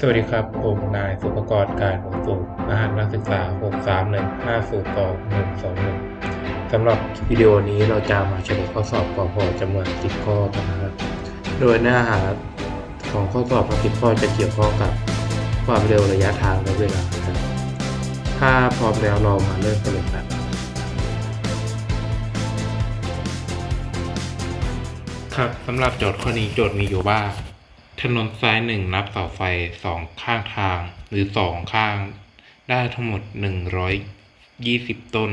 สวัสดีครับ ผมนายสุภกรการขนส่งรหัสนักศึกษา 631502121 สำหรับวิดีโอนี้เราจะมาเฉลยข้อสอบกพจำนวน 10 ข้อกันนะครับ โดยเนื้อหาของข้อสอบทั้ง10 ข้อจะเกี่ยวข้องกับความเร็วระยะทางและเวลาครับถ้าพร้อมแล้วเรามาเริ่มกันเลยครับครับสำหรับโจทย์ข้อนี้โจทย์มีอยู่ว่า ถนนซ้ายหนึ่งนับเสาไฟสองข้างทาง หรือสองข้าง ได้ทั้งหมดหนึ่งร้อยยี่สิบต้น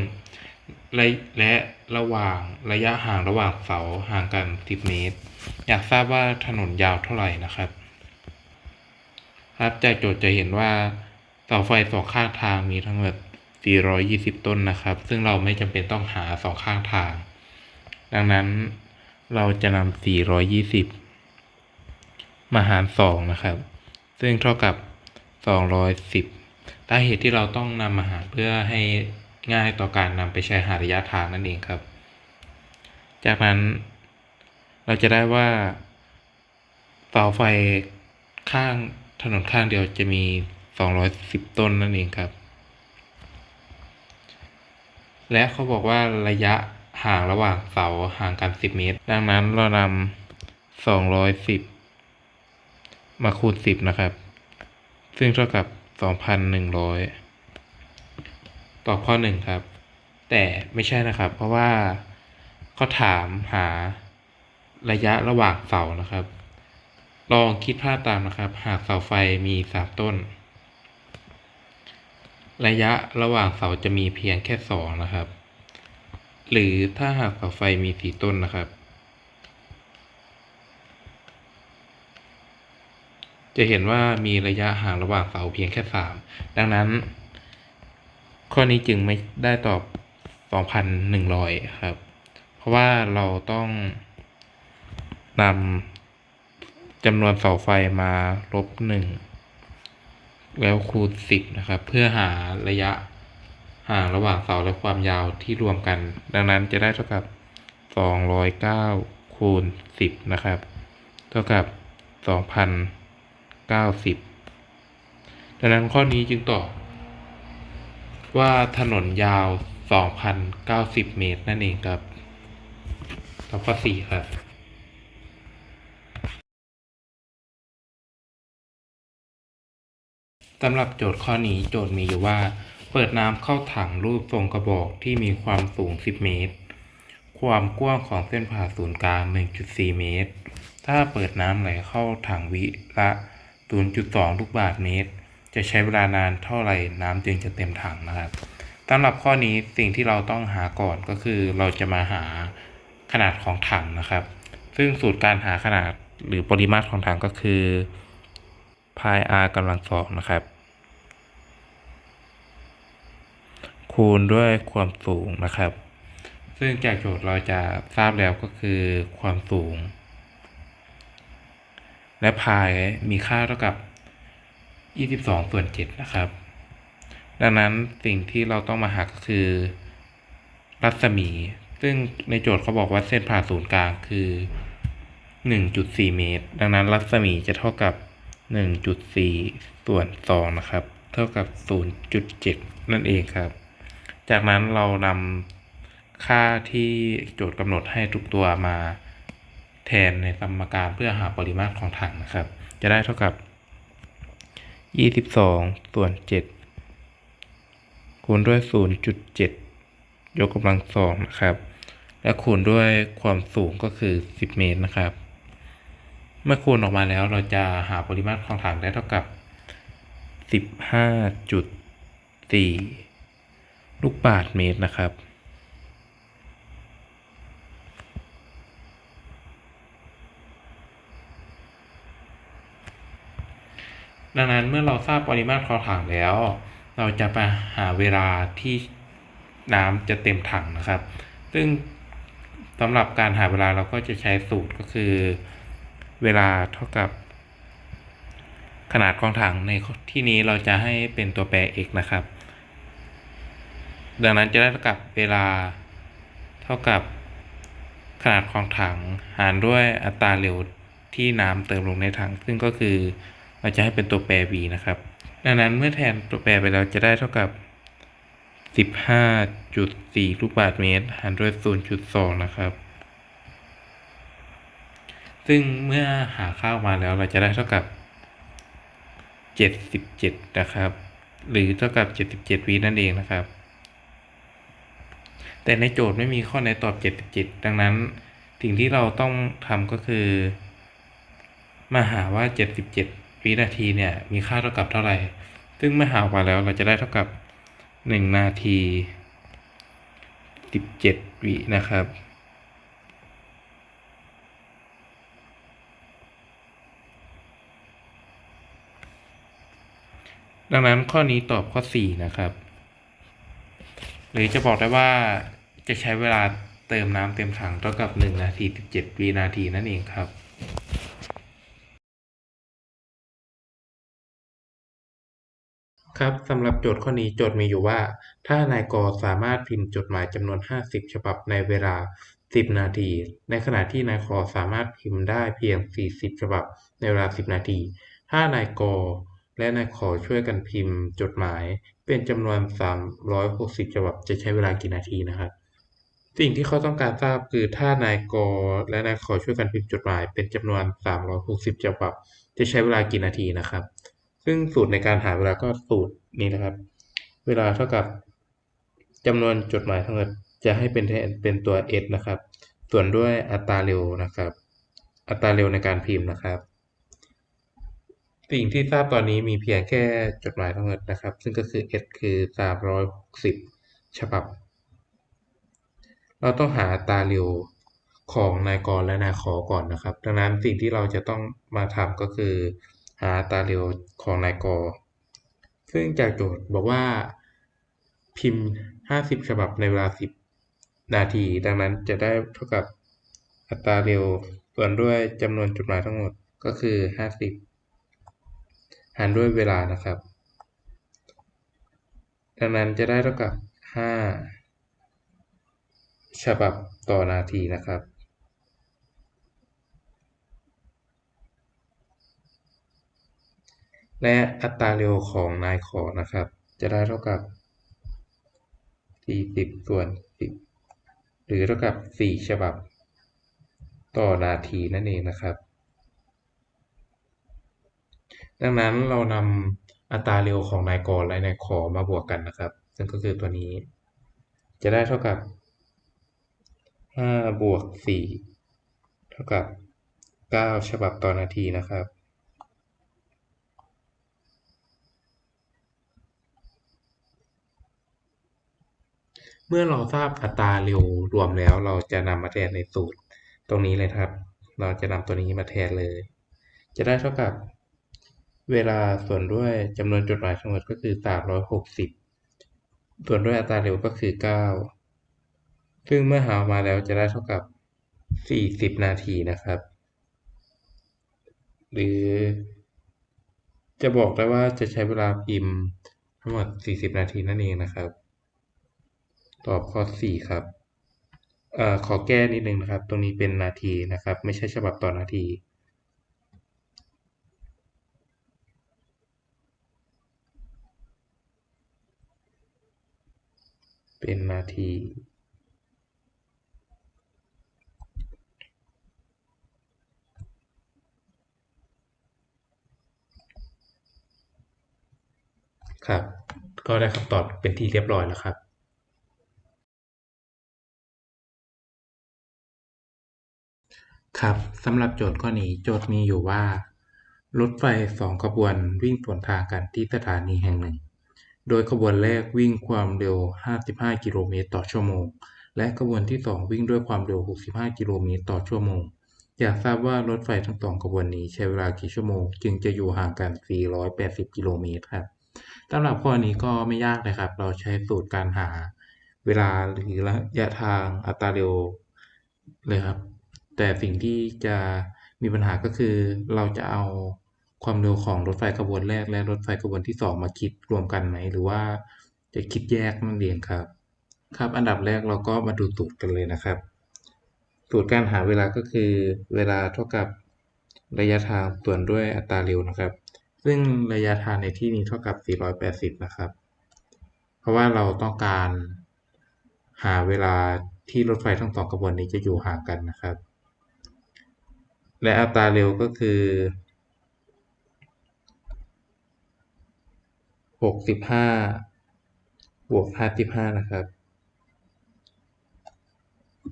และและระหว่างระยะห่างระหว่างเสาห่างกันสิบเมตร อยากทราบว่าถนนยาวเท่าไหร่นะครับ ครับจากโจทย์จะเห็นว่าเสาไฟสองข้างทางมีทั้งหมด420 ต้นนะครับ ซึ่งเราไม่จำเป็นต้องหาสองข้างทาง ดังนั้นเราจะนำ420 มาหาร2นะครับ ซึ่งเท่ากับ210สาเหตุที่เราต้องนำมาหารเพื่อให้ง่ายต่อการนำไปใช้หาระยะทางนั่นเองครับ จากนั้นเราจะได้ว่าเสาไฟข้างถนนข้างเดียวจะมี 210 ต้นนั่นเองครับ และเขาบอกว่าระยะห่างระหว่างเสาห่างกัน 10 เมตร ดังนั้นเรานำ210 มาคูณ 10 นะครับ ซึ่งเท่ากับ 2,100 ตอบข้อ 1 ครับ แต่ไม่ใช่นะครับ เพราะว่าเขาถามหาระยะระหว่างเสานะครับ ลองคิดภาพตามนะครับ หากเสาไฟมีสามต้น ระยะระหว่างเสาจะมีเพียงแค่สองนะครับ หรือถ้าหากเสาไฟมีสี่ต้นนะครับ จะเห็นว่ามีระยะห่างระหว่างเสาเพียงแค่สามดังนั้น ข้อนี้จึงไม่ได้ตอบ 2,100 ครับ เพราะว่าเราต้องนำจำนวนเสาไฟมาลบหนึ่งแล้วคูณสิบนะครับ เพื่อหาระยะห่างระหว่างเสาและความยาวที่รวมกัน ดังนั้นจะได้เท่ากับ 209คูณ10 นะครับ เท่ากับ 90ดังนั้นข้อนี้จึงตอบว่าถนนยาว 2,090 เมตรนั่นเองครับตอบข้อ4ครับสำหรับโจทย์ข้อนี้โจทย์มีอยู่ว่า เปิดน้ำเข้าถังรูปทรงกระบอกที่มีความสูง 10 เมตร ความกว้างของเส้นผ่าศูนย์กลาง 1.4 เมตร ถ้าเปิดน้ำไหลเข้าถังวิละ 0.2 ลูกบาศก์เมตร จะใช้เวลานานเท่าไหร่น้ำจึงจะเต็มถังนะครับสำหรับข้อนี้สิ่งที่เราต้องหาก่อนก็คือเราจะมาหาขนาดของถังนะครับ ซึ่งสูตรการหาขนาดหรือปริมาตรของถังก็คือพาย r กำลังสองนะครับ คูณด้วยความสูงนะครับ ซึ่งจากโจทย์เราจะทราบแล้วก็คือความสูง และพายมีค่าเท่ากับ 22 ส่วน 7 นะครับ ดังนั้นสิ่งที่เราต้องมาหาก็คือ รัศมี ซึ่งในโจทย์เขาบอกว่าเส้นผ่าศูนย์กลางคือ 1.4 เมตร ดังนั้นรัศมีจะเท่ากับ 1.4 ส่วน 2 นะครับ เท่ากับ 0.7 นั่นเองครับ จากนั้นเรานำค่าที่โจทย์กำหนดให้ทุกตัวมา แทนในสมการเพื่อหาปริมาตรของถังนะครับ จะได้เท่ากับ 22 ส่วน 7 คูณด้วย 0.7 ยกกำลังสองนะครับ และคูณด้วยความสูงก็คือ 10 เมตรนะครับ เมื่อคูณออกมาแล้วเราจะหาปริมาตรของถังได้เท่ากับ 15.4 ลูกบาศก์เมตรนะครับ ดังนั้นเมื่อเราทราบปริมาตรขอถังแล้ว เราจะไปหาเวลาที่น้ำจะเต็มถังนะครับ ซึ่งสำหรับการหาเวลาเราก็จะใช้สูตรก็คือ เวลาเท่ากับ ขนาดของถังในที่นี้เราจะให้เป็นตัวแปร x นะครับ ดังนั้นจะได้เท่ากับเวลาเท่ากับขนาดของถังหารด้วยอัตราเร็วที่น้ำเติมลงในถัง ซึ่งก็คือ เราจะให้เป็นตัวแปร v นะครับ ดังนั้นเมื่อแทนตัวแปรไปแล้วจะได้เท่ากับ 15.4 ลูกบาศก์เมตร หารด้วย 0.2 นะครับ ซึ่งเมื่อหาค่าออกมาแล้วเราจะได้เท่ากับ 77 นะครับ หรือเท่ากับ 77 วินั่นเองนะครับ แต่ในโจทย์ไม่มีข้อไหนตอบ 77 ดังนั้นสิ่งที่เราต้องทำก็คือ มาหาว่า 77 วินาทีเนี่ยมีค่าเท่ากับเท่าไหร่ ซึ่งเมื่อหาออกมาแล้วเราจะได้เท่ากับ 1 นาที 17 วินะครับดังนั้นข้อนี้ตอบข้อ 4 นะครับ หรือจะบอกได้ว่าจะใช้เวลาเติมน้ำเต็มถังเท่ากับ 1 นาที 17 วินาทีนั่นเองครับ ครับสำหรับโจทย์ข้อนี้โจทย์มีอยู่ว่า ถ้านายกสามารถพิมพ์จดหมายจำนวน 50 ฉบับในเวลา 10 นาที ในขณะที่นายขอสามารถพิมพ์ได้เพียง 40 ฉบับในเวลา 10 นาที ถ้านายกและนายขอช่วยกันพิมพ์จดหมาย เป็นจำนวน 360 ฉบับจะใช้เวลากี่นาทีนะครับ สิ่งที่เขาต้องการทราบคือถ้านายกและนายขอช่วยกันพิมพ์จดหมาย เป็นจำนวน 360 ฉบับ จะใช้เวลากี่นาทีนะครับ ซึ่งสูตรในการหาเวลาก็สูตรนี้นะครับ เวลาเท่ากับจำนวนจดหมายทั้งหมดจะให้เป็นเป็นตัว s นะครับ ส่วนด้วยอัตราเร็วนะครับ อัตราเร็วในการพิมพ์นะครับ สิ่งที่ทราบตอนนี้มีเพียงแค่จดหมายทั้งหมดนะครับ ซึ่งก็คือ s คือ 360 ฉบับ เราต้องหาอัตราเร็วของนายกรและนายขอก่อนนะครับ ดังนั้นสิ่งที่เราจะต้องมาทำก็คือ หาอัตราเร็วของนายก ซึ่งจากโจทย์บอกว่าพิมพ์ 50 ฉบับในเวลา 10 นาที ดังนั้นจะได้เท่ากับอัตราเร็วส่วนด้วยจำนวนจดหมายทั้งหมดก็คือ 50 หารด้วยเวลานะครับ ดังนั้นจะได้เท่ากับ 5 ฉบับต่อนาทีนะครับ และอัตราเร็วของนายขอนะครับ จะได้เท่ากับ 40 ส่วน 10 หรือเท่ากับ 4 ฉบับ ต่อนาทีนั่นเองนะครับ ดังนั้นเรานำอัตราเร็วของนายกรและนายขอมาบวกกันนะครับ ซึ่งก็คือตัวนี้ จะได้เท่ากับ5บวก4เท่ากับ 9 ฉบับต่อนาทีนะครับ เมื่อเราทราบอัตราเร็วรวมแล้ว เราจะนำมาแทนในสูตรตรงนี้เลยครับ เราจะนำตัวนี้มาแทนเลย จะได้เท่ากับ เวลาส่วนด้วยจำนวนจดหมายทั้งหมดก็คือ 360 ส่วนด้วยอัตราเร็วก็คือ 9 ซึ่งเมื่อหาออกมาแล้วจะได้เท่ากับ 40 นาทีนะครับ หรือ จะบอกได้ว่าจะใช้เวลาพิมพ์ทั้งหมด 40 นาทีนั่นเองนะครับ ตอบข้อ4ครับเอ่อขอแก้นิดนึงนะครับ ตรงนี้เป็นนาทีนะครับ ไม่ใช่ฉบับต่อนาที เป็นนาทีครับ ก็ได้คำตอบเป็นที่เรียบร้อยแล้วครับ ครับสำหรับโจทย์ข้อนี้โจทย์มีอยู่ว่า รถไฟสองขบวนวิ่งสวนทางกันที่สถานีแห่งหนึ่ง โดยขบวนแรกวิ่งความเร็ว 55 กิโลเมตรต่อชั่วโมง และขบวนที่ 2 วิ่งด้วยความเร็ว 65 กิโลเมตรต่อชั่วโมง อยากทราบว่ารถไฟทั้งสองขบวนนี้ใช้เวลากี่ชั่วโมง จึงจะอยู่ห่างกัน 480 กิโลเมตรครับสำหรับข้อนี้ก็ไม่ยากเลยครับ เราใช้สูตรการหา เวลาหรือระยะทางอัตราเร็วเลยครับ แต่สิ่งที่จะมีปัญหาก็คือเราจะเอาความเร็วของรถไฟขบวนแรกและรถไฟขบวนที่ 2 มาคิดรวมกันไหม หรือว่าจะคิดแยกนั่นเองครับ ครับ อันดับแรกเราก็มาดูสูตรกันเลยนะครับ สูตรการหาเวลาก็คือเวลาเท่ากับระยะทางส่วนด้วยอัตราเร็วนะครับ ซึ่งระยะทางในที่นี้เท่ากับ 480 นะครับ เพราะว่าเราต้องการหาเวลาที่รถไฟทั้งสองขบวนนี้จะอยู่ห่างกันนะครับ และอัตราเร็วก็คือ 65 บวก 55 นะครับ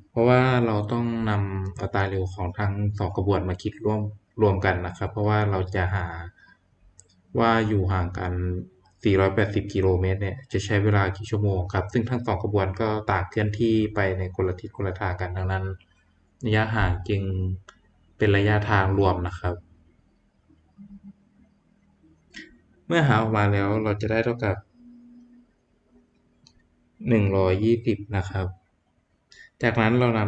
เพราะว่าเราต้องนำอัตราเร็วของทั้งสองขบวนมาคิดร่วมรวมกันนะครับ เพราะว่าเราจะหาว่าอยู่ห่างกัน 480 กิโลเมตรเนี่ย จะใช้เวลากี่ชั่วโมงครับ ซึ่งทั้งสองขบวนก็ต่างเคลื่อนที่ไปในคนละทิศคนละทางกันดังนั้นระยะห่างจึง เป็นระยะทางรวมนะครับ เมื่อหาออกมาแล้วเราจะได้เท่ากับ 120 นะครับ จากนั้นเราน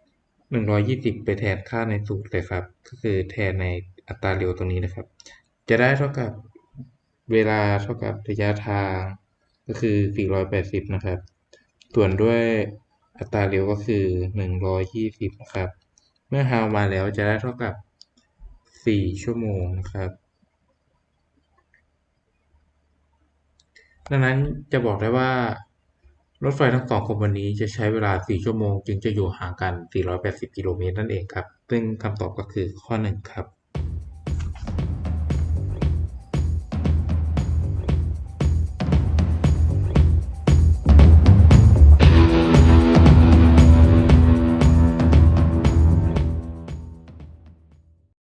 ำ120 ไปแทนค่าในสูตรเลยครับ ก็คือแทนในอัตราเร็วตรงนี้นะครับ จะได้เท่ากับเวลาเท่ากับระยะทางก็คือ 480 นะครับ ส่วนด้วยอัตราเร็วก็คือ 120 นะครับ เมื่อหาออกมาแล้วจะได้เท่ากับ 4 ชั่วโมงนะครับ ดังนั้นจะบอกได้ว่ารถไฟทั้งสองขบวนนี้จะใช้เวลา 4 ชั่วโมง จึงจะอยู่ห่างกัน 480 กิโลเมตรนั่นเองครับ ซึ่งคำตอบก็คือข้อ 1 ครับ